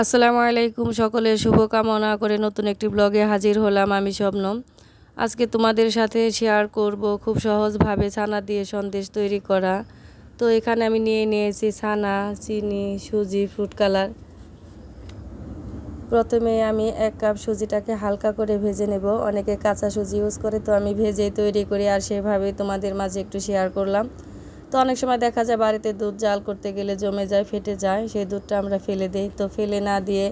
আসসালামু আলাইকুম সকলের শুভকামনা করে নতুন একটি ব্লগে হাজির হলাম আমি শবনম আজকে তোমাদের সাথে শেয়ার করব খুব সহজভাবে ছানা দিয়ে সন্দেশ তৈরি করা। তো এখানে আমি নিয়ে নিয়েছি ছানা, চিনি, সুজি ফ্রুট কালার প্রথমে আমি এক কাপ সুজিটাকে হালকা করে ভেজে নেব। অনেকে কাঁচা সুজি ইউজ করে, তো আমি ভেজেই তৈরি করি আর সেভাবে তোমাদের মাঝে একটু শেয়ার করলাম। তো অনেক সময় দেখা যায় বাড়িতে দুধ জাল করতে গেলে জমে যায়, ফেটে যায়, সেই দুধটা আমরা ফেলে দিই। তো ফেলে না দিয়ে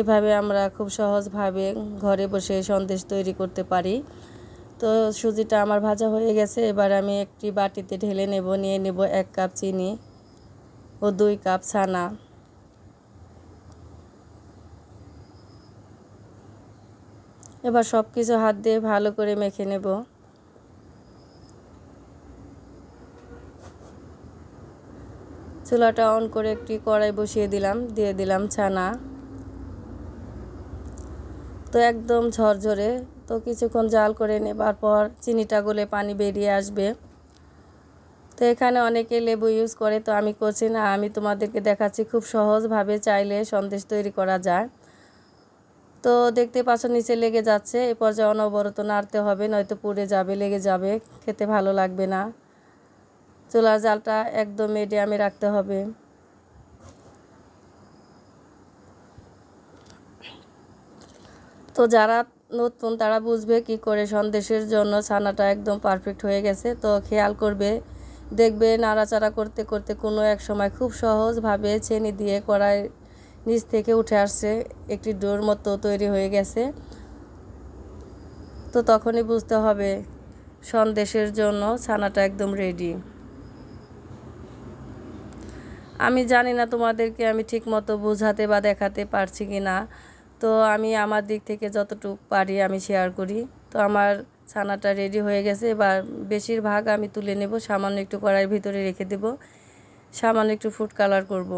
এভাবে আমরা খুব সহজভাবে ঘরে বসে সন্দেশ তৈরি করতে পারি। তো সুজিটা আমার ভাজা হয়ে গেছে, এবার আমি একটি বাটিতে ঢেলে নেব, নিয়ে নেব এক কাপ চিনি ও দুই কাপ ছানা। এবার সব কিছু হাত দিয়ে ভালো করে মেখে নেব। চুলাটা অন করে একটি কড়াই বসিয়ে দিলাম, দিয়ে দিলাম ছানা। তো একদম ঝরঝরে, তো কিছুক্ষণ জাল করে নেবার পর চিনিটা গলে পানি বেরিয়ে আসবে। তো এখানে অনেকে লেবু ইউজ করে, তো আমি করছি না, আমি তোমাদেরকে দেখাচ্ছি খুব সহজভাবে চাইলে সন্দেশ তৈরি করা যায়। তো দেখতে পাচ্ছ নিচে লেগে যাচ্ছে, এ পর্যায়ে অনবরত নাড়তে হবে, নয়তো পুড়ে যাবে, লেগে যাবে, খেতে ভালো লাগবে না। চুলার জালটা একদম মিডিয়ামে রাখতে হবে। তো যারা নতুন, তারা বুঝবে কি করে সন্দেশের জন্য ছানাটা একদম পারফেক্ট হয়ে গেছে। তো খেয়াল করবে, দেখবে নাড়াচাড়া করতে করতে কোনো এক সময় খুব সহজভাবে চেনি দিয়ে কড়াই নিচ থেকে উঠে আসছে, একটি ডোর মতো তৈরি হয়ে গেছে। তো তখনই বুঝতে হবে সন্দেশের জন্য ছানাটা একদম রেডি আমি জানি না তোমাদেরকে আমি ঠিক মতো বোঝাতে বা দেখাতে পারছি কি না। তো আমি আমার দিক থেকে যতটুকু পারি আমি শেয়ার করি। তো আমার ছানাটা রেডি হয়ে গেছে, এবার বেশিরভাগ আমি তুলে নেব, সামান্য একটু কড়াইয়ের ভিতরে রেখে দেব। সামান্য একটু ফুড কালার করব।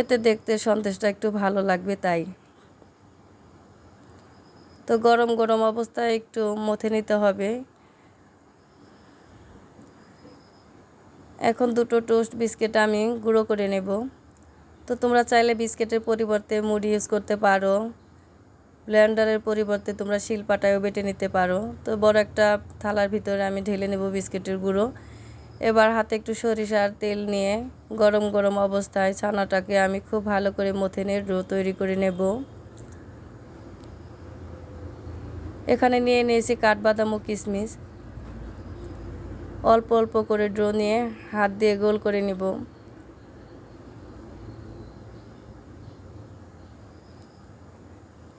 এতে দেখতে সন্দেশটা একটু ভালো লাগবে তাই। তো গরম গরম অবস্থায় একটু মথে নিতে হবে। এখন দুটো টোস্ট বিস্কিট আমি গুঁড়ো করে নেব। তো তোমরা চাইলে বিস্কিটের পরিবর্তে মুড়ি ইউজ করতে পারো। ব্লেন্ডারের পরিবর্তে তোমরা শিলপাটায়ও বেটে নিতে পারো। তো বড় একটা থালার ভিতরে আমি ঢেলে নেব বিস্কিটের গুঁড়ো। এবার হাতে একটু সরিষার তেল নিয়ে গরম গরম অবস্থায় ছানাটাকে আমি খুব ভালো করে মথে নিয়ে তৈরি করে নেব। এখানে নিয়ে নিয়েছি কাঠবাদাম ও কিশমিশ। অল্প অল্প করে ড্রো নিয়ে হাত দিয়ে গোল করে নিব।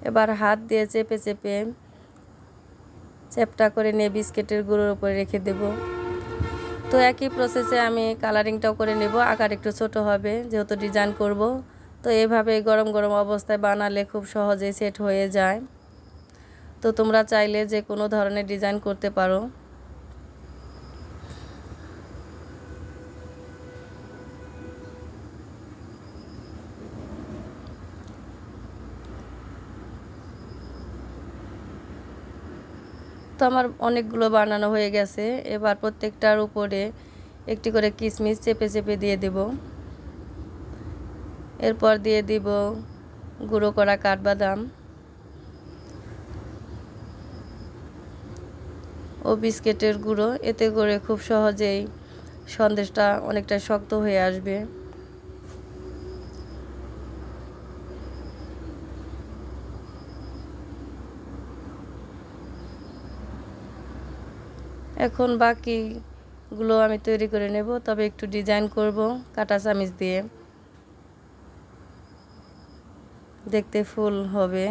এবার হাত দিয়ে চেপে চেপে চেপটা করে নিয়ে বিস্কিটের গুঁড়োর উপরে রেখে দেব। তো একই প্রসেসে আমি কালারিংটাও করে নেব, আকার একটু ছোট হবে যেহেতু ডিজাইন করব। তো এভাবে গরম গরম অবস্থায় বানালে খুব সহজেই সেট হয়ে যায়। তো তোমরা চাইলে যে কোনো ধরনের ডিজাইন করতে পারো। তো আমার অনেকগুলো বানানো হয়ে গেছে। এবার প্রত্যেকটার উপরে একটি করে কিশমিশ চেপে চেপে দিয়ে দেব। এরপর দিয়ে দিব গুঁড়ো করা কাঠবাদাম ও বিস্কিটের গুঁড়ো। এতে করে খুব সহজেই সন্দেশটা অনেকটা শক্ত হয়ে আসবে। এখন বাকিগুলো আমি তৈরি করে নেব। তবে একটু ডিজাইন করব কাটা চামিচ দিয়ে। দেখতে ফুল হবে।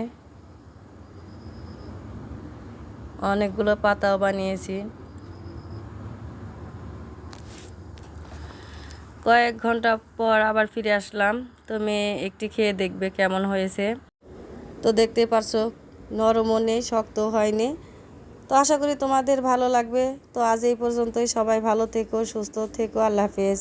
অনেকগুলো পাতাও বানিয়েছি। কয়েক ঘণ্টা পর আবার ফিরে আসলাম। তো মেয়ে একটি খেয়ে দেখবে কেমন হয়েছে। তো দেখতে পারছ, নরমও নেই শক্ত হয়নি। তো আশা করি তোমাদের ভালো লাগবে। তো আজ এই পর্যন্তই। সবাই ভালো থেকো, সুস্থ থেকো। আল্লাহ হাফেজ।